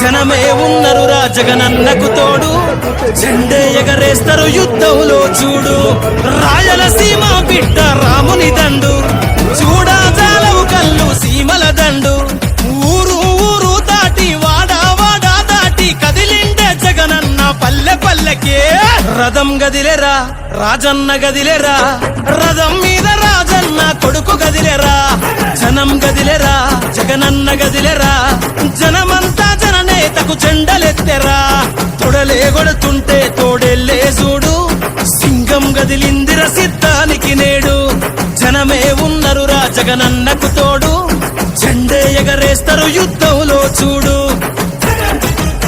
జనమే ఉన్నరు రా జగనన్నకు తోడు. జెండే ఎగరేస్తారు యుద్ధంలో చూడు. రాయలసీమ బిడ్డ రాముని దండు. చూడా జాలవు కళ్ళు సీమల దండు. ఊరు ఊరు దాటి వాడా వాడా దాటి కదిలిండే జగనన్న పల్లె పల్లెకే. రథం గదిలేరా రాజన్న గదిలేరా? రథం మీద రాజన్న కొడుకు గదిలేరా? జనం గదిలేరా జగనన్న గదిలేరా? జనమంతా కొడుతుంటే చూడు. సింగం గదిలిందిర సిద్ధానికి నేడు. జనమే ఉన్నరు రా జగనన్నకు తోడు. జెండే ఎగరేస్తారు యుద్ధంలో చూడు.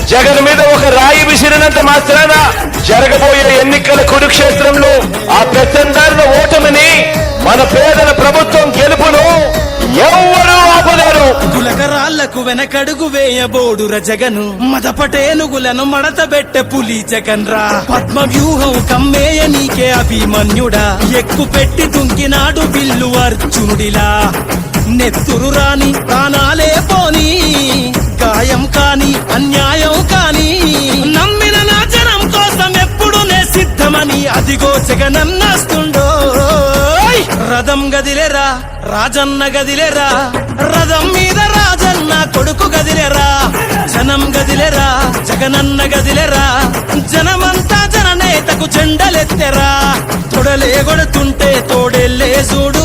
జగన్ మీద ఒక రాయి విసిరినంత మాత్రాన జరగబోయే ఎన్నికల కురుక్షేత్ర గులకరాళ్ళకు వెనకడుగు వేయబోడుర జగను. మదపటేనుగులను మడత పెట్టె పులి జగన్ రా పద్మ వ్యూహం కమ్మేయ నీకే అభిమన్యుడా. ఎక్కు పెట్టి దుంకినాడు బిల్లు అర్జునుడిలా. నెత్తురు రాని ప్రాణాలే పోని. గాయం కాని అన్యాయం కాని. నమ్మిన నా జనం కోసం ఎప్పుడు నే సిద్ధమని అదిగో జగనన్నస్తుండో రథం గదిలేరా రాజన్న గదిలేరా రథం మీ గదిలేరా జగనన్న గదిలేరా జనమంతా జననేతకు చెండలెత్తెరా. తొడలే కొడుతుంటే తోడెల్లే చూడు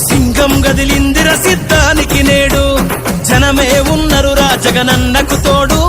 సింగం గదిలిందిర సిద్ధానికి నేడు. జనమే ఉన్నరురా జగనన్నకు తోడు.